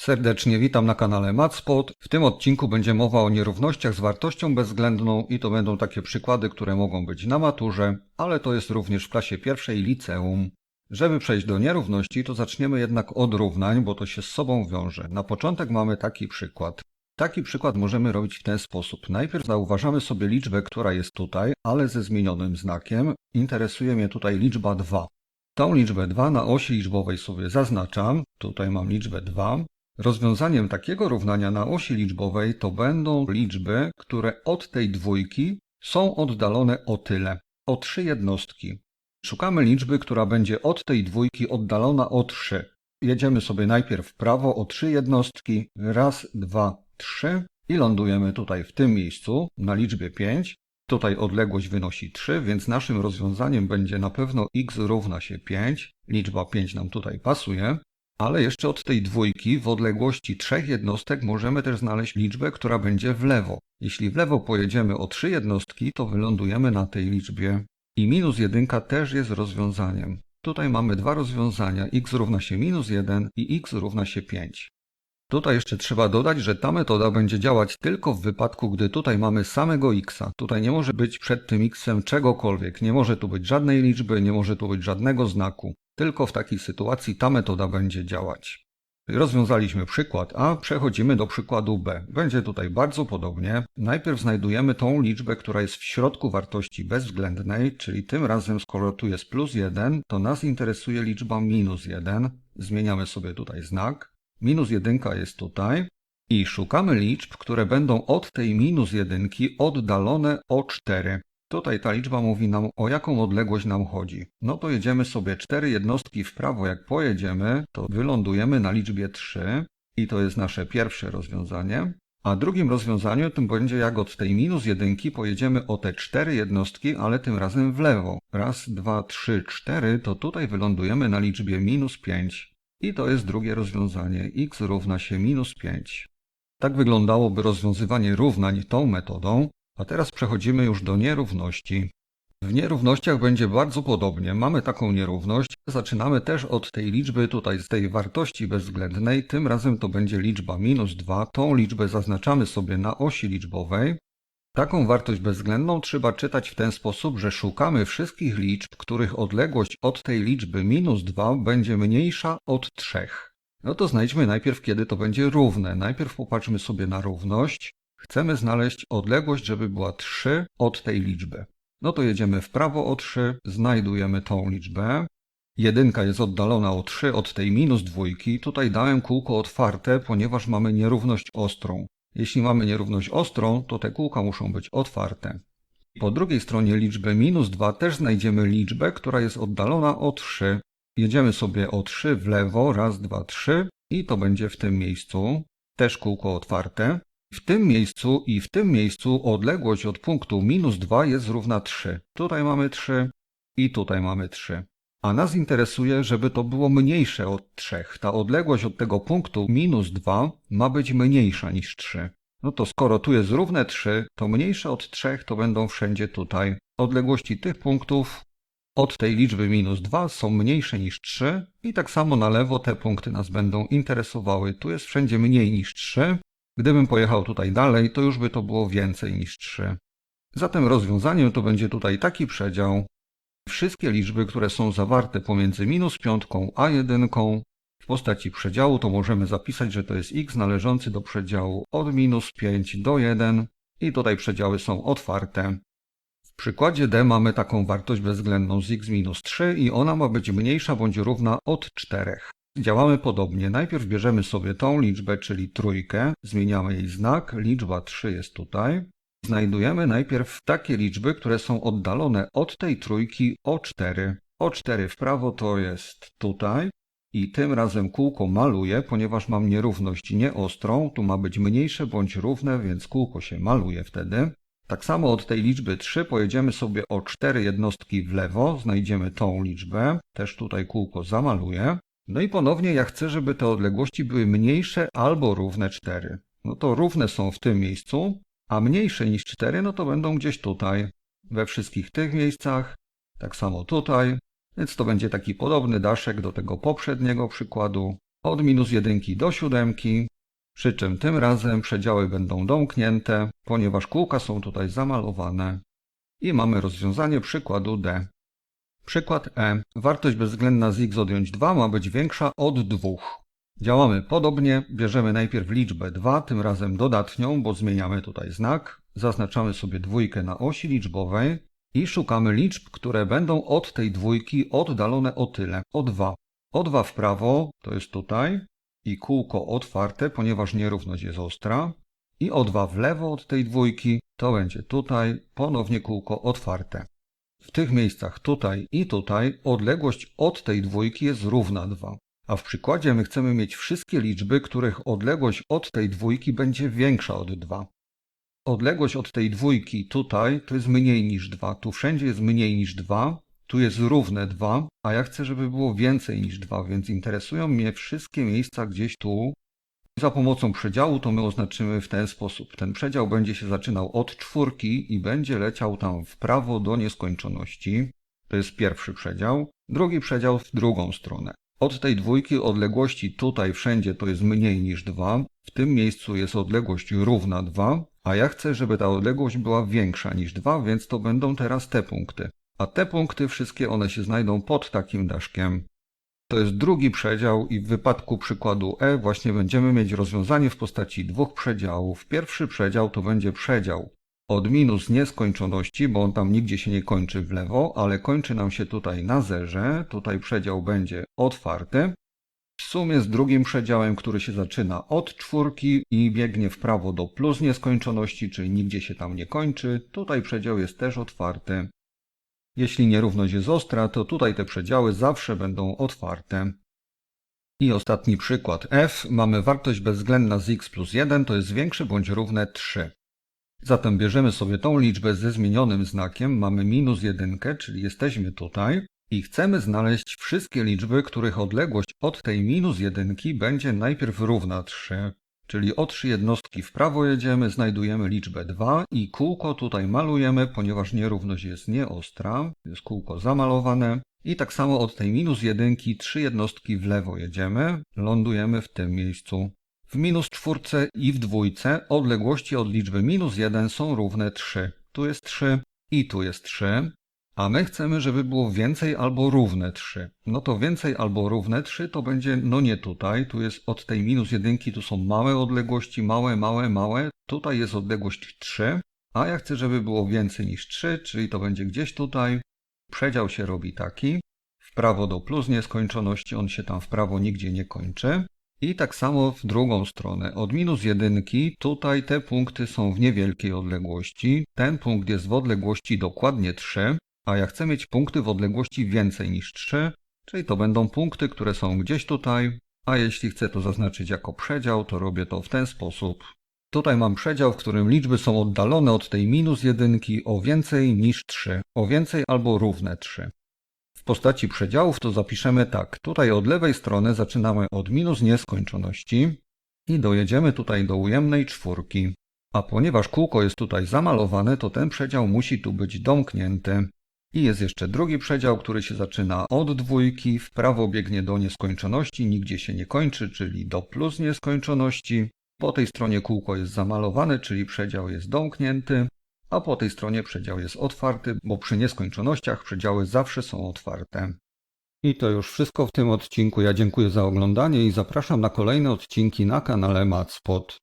Serdecznie witam na kanale Matspot. W tym odcinku będzie mowa o nierównościach z wartością bezwzględną i to będą takie przykłady, które mogą być na maturze, ale to jest również w klasie pierwszej liceum. Żeby przejść do nierówności, to zaczniemy jednak od równań, bo to się z sobą wiąże. Na początek mamy taki przykład. Taki przykład możemy robić w ten sposób. Najpierw zauważamy sobie liczbę, która jest tutaj, ale ze zmienionym znakiem. Interesuje mnie tutaj liczba 2. Tą liczbę 2 na osi liczbowej sobie zaznaczam. Tutaj mam liczbę 2. Rozwiązaniem takiego równania na osi liczbowej to będą liczby, które od tej dwójki są oddalone o tyle, o trzy jednostki. Szukamy liczby, która będzie od tej dwójki oddalona o 3. Jedziemy sobie najpierw w prawo o trzy jednostki. Raz, dwa, trzy. I lądujemy tutaj w tym miejscu na liczbie 5. Tutaj odległość wynosi 3, więc naszym rozwiązaniem będzie na pewno x równa się 5. Liczba 5 nam tutaj pasuje. Ale jeszcze od tej dwójki w odległości trzech jednostek możemy też znaleźć liczbę, która będzie w lewo. Jeśli w lewo pojedziemy o trzy jednostki, to wylądujemy na tej liczbie. I minus jedynka też jest rozwiązaniem. Tutaj mamy dwa rozwiązania, x równa się minus 1 i x równa się 5. Tutaj jeszcze trzeba dodać, że ta metoda będzie działać tylko w wypadku, gdy tutaj mamy samego x. Tutaj nie może być przed tym xem czegokolwiek, nie może tu być żadnej liczby, nie może tu być żadnego znaku. Tylko w takiej sytuacji ta metoda będzie działać. Rozwiązaliśmy przykład A, przechodzimy do przykładu B. Będzie tutaj bardzo podobnie. Najpierw znajdujemy tą liczbę, która jest w środku wartości bezwzględnej, czyli tym razem skoro tu jest plus 1, to nas interesuje liczba minus 1. Zmieniamy sobie tutaj znak. Minus 1 jest tutaj. I szukamy liczb, które będą od tej minus 1 oddalone o 4. Tutaj ta liczba mówi nam, o jaką odległość nam chodzi. No to jedziemy sobie cztery jednostki w prawo. Jak pojedziemy, to wylądujemy na liczbie 3 i to jest nasze pierwsze rozwiązanie. A drugim rozwiązaniem tym będzie jak od tej minus jedynki pojedziemy o te cztery jednostki, ale tym razem w lewo. Raz, dwa, trzy, cztery, to tutaj wylądujemy na liczbie minus 5. I to jest drugie rozwiązanie. x równa się minus 5. Tak wyglądałoby rozwiązywanie równań tą metodą. A teraz przechodzimy już do nierówności. W nierównościach będzie bardzo podobnie. Mamy taką nierówność. Zaczynamy też od tej liczby tutaj z tej wartości bezwzględnej. Tym razem to będzie liczba minus 2. Tą liczbę zaznaczamy sobie na osi liczbowej. Taką wartość bezwzględną trzeba czytać w ten sposób, że szukamy wszystkich liczb, których odległość od tej liczby minus 2 będzie mniejsza od 3. No to znajdźmy najpierw, kiedy to będzie równe. Najpierw popatrzmy sobie na równość. Chcemy znaleźć odległość, żeby była 3 od tej liczby. No to jedziemy w prawo o 3, znajdujemy tą liczbę. Jedynka jest oddalona o 3 od tej minus dwójki. Tutaj dałem kółko otwarte, ponieważ mamy nierówność ostrą. Jeśli mamy nierówność ostrą, to te kółka muszą być otwarte. Po drugiej stronie liczby minus 2 też znajdziemy liczbę, która jest oddalona o 3. Jedziemy sobie o 3 w lewo, raz, dwa, trzy i to będzie w tym miejscu. Też kółko otwarte. W tym miejscu i w tym miejscu odległość od punktu minus 2 jest równa 3. Tutaj mamy 3 i tutaj mamy 3. A nas interesuje, żeby to było mniejsze od 3. Ta odległość od tego punktu minus 2 ma być mniejsza niż 3. No to skoro tu jest równe 3, to mniejsze od 3 to będą wszędzie tutaj. Odległości tych punktów od tej liczby minus 2 są mniejsze niż 3 i tak samo na lewo te punkty nas będą interesowały. Tu jest wszędzie mniej niż 3, Gdybym pojechał tutaj dalej, to już by to było więcej niż 3. Zatem rozwiązaniem to będzie tutaj taki przedział. Wszystkie liczby, które są zawarte pomiędzy minus piątką a jedynką w postaci przedziału, to możemy zapisać, że to jest x należący do przedziału od minus 5 do 1 i tutaj przedziały są otwarte. W przykładzie D mamy taką wartość bezwzględną z x minus 3 i ona ma być mniejsza bądź równa od 4. Działamy podobnie. Najpierw bierzemy sobie tą liczbę, czyli trójkę, zmieniamy jej znak, liczba 3 jest tutaj. Znajdujemy najpierw takie liczby, które są oddalone od tej trójki o 4. O 4 w prawo to jest tutaj. I tym razem kółko maluję, ponieważ mam nierówność nieostrą. Tu ma być mniejsze bądź równe, więc kółko się maluje wtedy. Tak samo od tej liczby 3 pojedziemy sobie o 4 jednostki w lewo, znajdziemy tą liczbę, też tutaj kółko zamaluję. No i ponownie ja chcę, żeby te odległości były mniejsze albo równe 4. No to równe są w tym miejscu, a mniejsze niż 4 no to będą gdzieś tutaj, we wszystkich tych miejscach, tak samo tutaj, więc to będzie taki podobny daszek do tego poprzedniego przykładu. od minus jedynki do siódemki, przy czym tym razem przedziały będą domknięte, ponieważ kółka są tutaj zamalowane. I mamy rozwiązanie przykładu D. Przykład E. Wartość bezwzględna z x odjąć 2 ma być większa od 2. Działamy podobnie, bierzemy najpierw liczbę 2, tym razem dodatnią, bo zmieniamy tutaj znak. Zaznaczamy sobie dwójkę na osi liczbowej i szukamy liczb, które będą od tej dwójki oddalone o tyle, o 2. O 2 w prawo to jest tutaj i kółko otwarte, ponieważ nierówność jest ostra. I o 2 w lewo od tej dwójki to będzie tutaj ponownie kółko otwarte. W tych miejscach tutaj i tutaj odległość od tej dwójki jest równa 2. A w przykładzie my chcemy mieć wszystkie liczby, których odległość od tej dwójki będzie większa od 2. Odległość od tej dwójki tutaj to jest mniej niż 2. Tu wszędzie jest mniej niż 2. Tu jest równe 2, a ja chcę, żeby było więcej niż 2, więc interesują mnie wszystkie miejsca gdzieś tu. Za pomocą przedziału to my oznaczymy w ten sposób. Ten przedział będzie się zaczynał od czwórki i będzie leciał tam w prawo do nieskończoności. To jest pierwszy przedział. Drugi przedział w drugą stronę. Od tej dwójki odległości tutaj wszędzie to jest mniej niż 2. W tym miejscu jest odległość równa 2, a ja chcę, żeby ta odległość była większa niż 2, więc to będą teraz te punkty. A te punkty wszystkie one się znajdą pod takim daszkiem. To jest drugi przedział i w wypadku przykładu E właśnie będziemy mieć rozwiązanie w postaci dwóch przedziałów. Pierwszy przedział to będzie przedział od minus nieskończoności, bo on tam nigdzie się nie kończy w lewo, ale kończy nam się tutaj na zerze. Tutaj przedział będzie otwarty. W sumie z drugim przedziałem, który się zaczyna od czwórki i biegnie w prawo do plus nieskończoności, czyli nigdzie się tam nie kończy. Tutaj przedział jest też otwarty. Jeśli nierówność jest ostra, to tutaj te przedziały zawsze będą otwarte. I ostatni przykład f. Mamy wartość bezwzględna z x plus 1 to jest większe bądź równe 3. Zatem bierzemy sobie tą liczbę ze zmienionym znakiem, mamy minus 1, czyli jesteśmy tutaj i chcemy znaleźć wszystkie liczby, których odległość od tej minus 1 będzie najpierw równa 3. Czyli o 3 jednostki w prawo jedziemy, znajdujemy liczbę 2 i kółko tutaj malujemy, ponieważ nierówność jest nieostra, jest kółko zamalowane. I tak samo od tej minus 1 3 jednostki w lewo jedziemy, lądujemy w tym miejscu. W minus czwórce i w dwójce odległości od liczby minus 1 są równe 3. Tu jest 3 i tu jest 3. A my chcemy, żeby było więcej albo równe 3. No to więcej albo równe 3 to będzie, no nie tutaj, tu jest od tej minus 1, tu są małe odległości, małe, małe, małe. Tutaj jest odległość 3, a ja chcę, żeby było więcej niż 3, czyli to będzie gdzieś tutaj. Przedział się robi taki. W prawo do plus nieskończoności, on się tam w prawo nigdzie nie kończy. I tak samo w drugą stronę. Od minus jedynki tutaj te punkty są w niewielkiej odległości. Ten punkt jest w odległości dokładnie 3, a ja chcę mieć punkty w odległości więcej niż 3, czyli to będą punkty, które są gdzieś tutaj, a jeśli chcę to zaznaczyć jako przedział, to robię to w ten sposób. Tutaj mam przedział, w którym liczby są oddalone od tej minus jedynki o więcej niż 3, o więcej albo równe 3. W postaci przedziałów to zapiszemy tak. Tutaj od lewej strony zaczynamy od minus nieskończoności i dojedziemy tutaj do ujemnej czwórki. A ponieważ kółko jest tutaj zamalowane, to ten przedział musi tu być domknięty. I jest jeszcze drugi przedział, który się zaczyna od dwójki, w prawo biegnie do nieskończoności, nigdzie się nie kończy, czyli do plus nieskończoności. Po tej stronie kółko jest zamalowane, czyli przedział jest domknięty, a po tej stronie przedział jest otwarty, bo przy nieskończonościach przedziały zawsze są otwarte. I to już wszystko w tym odcinku. Ja dziękuję za oglądanie i zapraszam na kolejne odcinki na kanale Matspot.